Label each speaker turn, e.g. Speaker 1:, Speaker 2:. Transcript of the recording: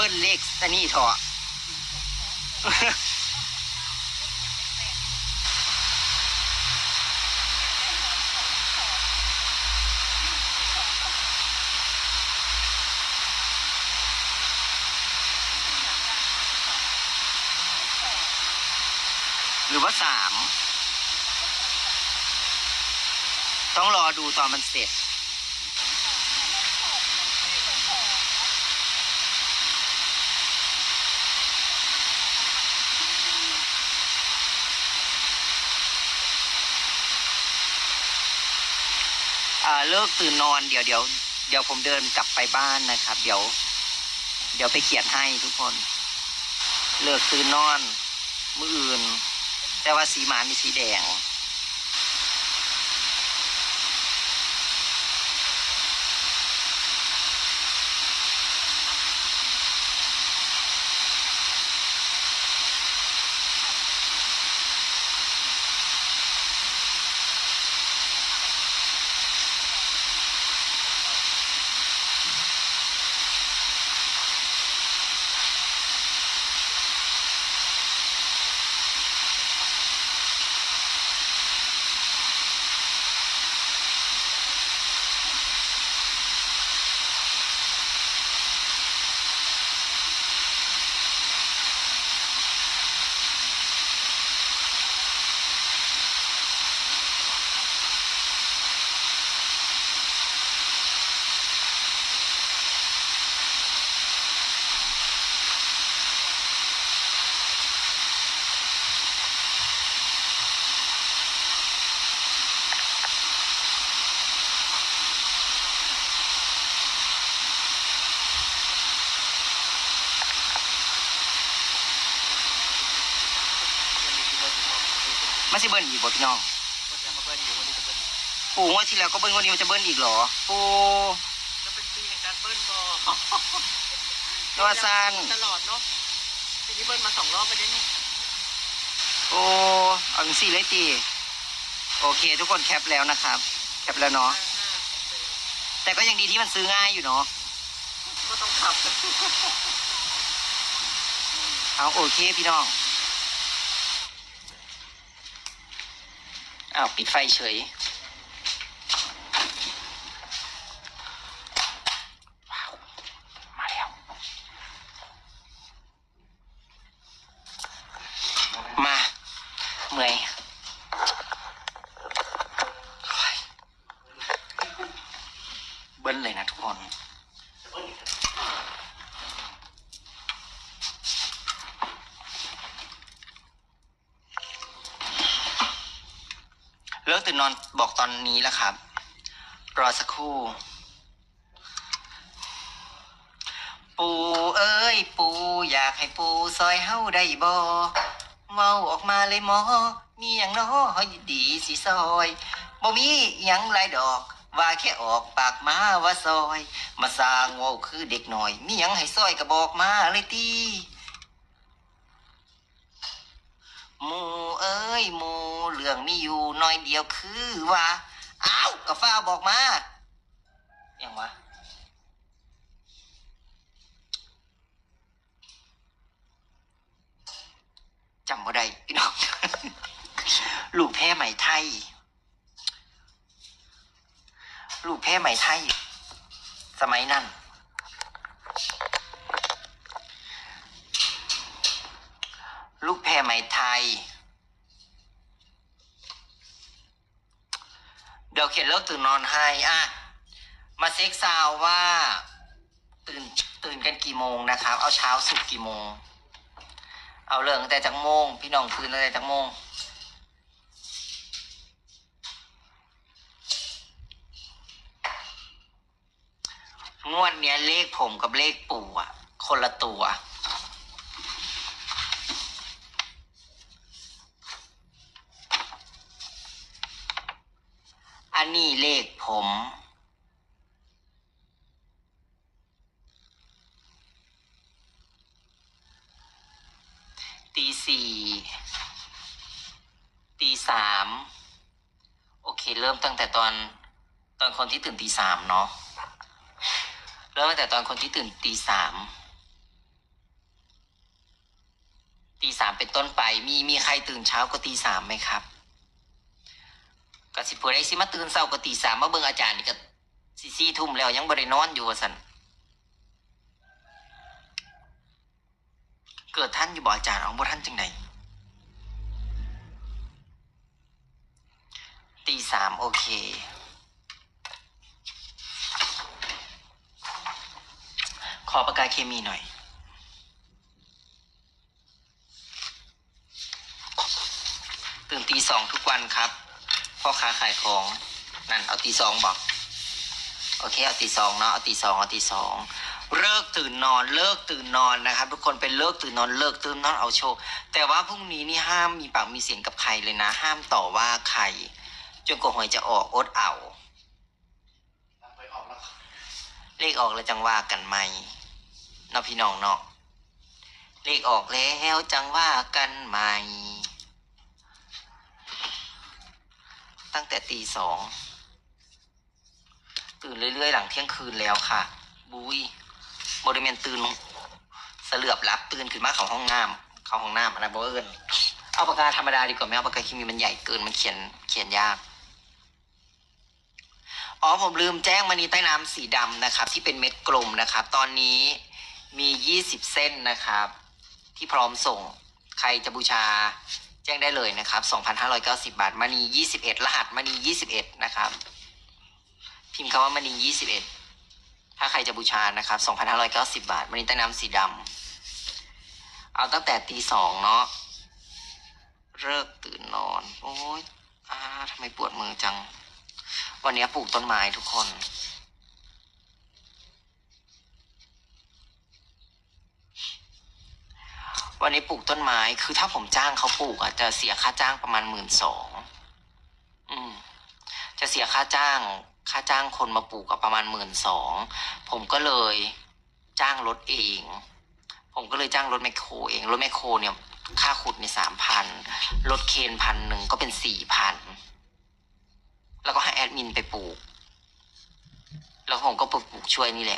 Speaker 1: เบิ้ลเลขอันนี้เถอะหรือว่าสาม ต้องรอดูตอนมันเสร็จ เลิกตื่นนอนเดี๋ยวเดี๋ยวเดี๋ยวผมเดินกลับไปบ้านนะครับ เดี๋ยว เดี๋ยวไปเขียนให้ทุกคน เลิกตื่นนอน มืออื่น แต่ว่าสีหมามีสีแดง ไม่ใช่เบิ้ลอีกบ่พี่น้อง
Speaker 2: วันนี้มาเบิ้ลอยู่วันนี้จะเบิ้ล
Speaker 1: ปู่งว่าที่แล้วก็เบิ้ลงวันนี้มันจะเบิ้ลอีกเหรอปู่
Speaker 2: จะเป็นปีแห่งการเบิ้ลบอ
Speaker 1: ตัวสั้น
Speaker 2: ตลอดเนาะปีนี้เบิ้ลมาสองรอบไปได้นี่
Speaker 1: โอ้เอาเป็นสี่เลยตีโอเค ทุกคนแคปแล้วนะครับ แคปแล้วเนาะ
Speaker 2: ห้าห้า
Speaker 1: แต่ก็ยังดีที่มันซื้อง่ายอยู่เนาะ
Speaker 2: ก็ต้องขับ
Speaker 1: เอาโอเคพี่น้อง อ้าวปิดไฟเฉยว้าวมาแล้ว มาเมื่อยโอ้ยเบิ้ลเลยนะทุกคน เลิกตื่นนอนบอกตอนนี้แล้วครับ รอสักครู่ ปูเอ้ย ปูอยากให้ปูซอยเฮาได้บ่เว้าออกมาเลยหมอ มีอย่างน้อดีสิซอยบ่มีหยังหลายดอก ว่าแค่ออกปากมาว่าซอย มาสร้างว้าคือเด็กหน่อย มีหยังให้ซอยก็บอกมาเลยตี หมูเอ้ยหมูเรื่องมีอยู่น้อยเดียวคือว่าอ้าวกาฟ้าบอกมาอย่างวะจำบ่ได้พี่น้อง ลูกแพ้ไหมไทย ลูกแพ้ไหมไทย สมัยนั้น ลูกแพรไหมไทย เดี๋ยวเขียนเลิกตื่นนอนให้อะ มาเซ็กซาวว่า ตื่นตื่นกันกี่โมงนะครับ เอาเช้าสุดกี่โมง เอาเรื่องแต่จังโมง พี่น้องตื่นตั้งแต่จังโมงงวดเนี้ยเลขผมกับเลขปู่อะ คนละตัว นี่เลขผม ตีสี่ตีสามโอเค เริ่มตั้งแต่ตอนตอนคนที่ตื่นตีสามเนาะเริ่มตั้งแต่ตอนคนที่ตื่นตีสามตีสามเป็นต้นไปมีมีใครตื่นเช้าก็ตีสามไหมครับ ก็สิเพื่อได้สิมาตื่นเช้ากว่าตีสามมาเบิ่งอาจารย์นี่ก็สี่สี่ทุ่มแล้วยังบ่ได้นอนอยู่สันเกิดท่านอยู่บ่อาจารย์เอาบ่ท่านจังไดตีสามโอเคขอปากกาเคมีหน่อยตื่นตีสองทุกวันครับ พ่อค้าขายของนั่นเอาตีสองบอกโอเคเอาตีสองเนาะเอาตีสองเอาตีสองเลิกตื่นนอนเลิกตื่นนอนนะครับ ทุกคนเป็นเลิกตื่นนอนเลิกตื่นนอนเอาโชว์แต่ว่าพรุ่งนี้นี่ห้ามมีปากมีเสียงกับใครเลยนะ ห้ามต่อว่าใครจนกว่าหวยจะออกอดเอาเลขออกแล้วจังว่ากันไหมเนาะพี่น้องเนาะเลขออกแล้วจังว่ากันใหม ตั้งแต่ตีสองตื่นเรื่อยๆ หลังเที่ยงคืนแล้วค่ะ บุยบริเวณตื่นเสลือบรับตื่นขึ้นมาเขาห้องน้ำเขาห้องน้ำอะไรบอกเอิญเอาปากกาธรรมดาดีกว่าไหมเอาปากกาเคมีมันใหญ่เกินมันเขียนเขียนยากอ๋อผมลืมแจ้งมณีใต้น้ำสีดำนะครับ ที่เป็นเม็ดกลมนะครับ ตอนนี้มี 20 เส้นนะครับ ที่พร้อมส่ง ใครจะบูชา แจ้งได้เลยนะครับ2,590 บาทมณี21 รหัสมณี21 นะครับ พิมพ์คำว่ามณี21 ถ้าใครจะบูชานะครับ2,590 บาทมณีใต้น้ำสีดำเอาตั้งแต่ตีสองเนาะเลิกตื่นนอน โอ้ยอ่าทำไมปวดมือจัง วันนี้ปลูกต้นไม้ทุกคน วันนี้ปลูกต้นไม้ คือถ้าผมจ้างเขาปลูกอะจะเสียค่าจ้างประมาณหมื่นสองอืม จะเสียค่าจ้าง ค่าจ้างคนมาปลูกกับประมาณหมื่นสองผมก็เลยจ้างรถเอง ผมก็เลยจ้างรถแมคโครเอง รถแมคโครเนี่ย ค่าขุดเนี่ยสามพันรถเคนพันหนึ่งก็เป็นสี่พันแล้วก็ให้แอดมินไปปลูก แล้วผมก็ไปปลูกช่วยนี่แหละ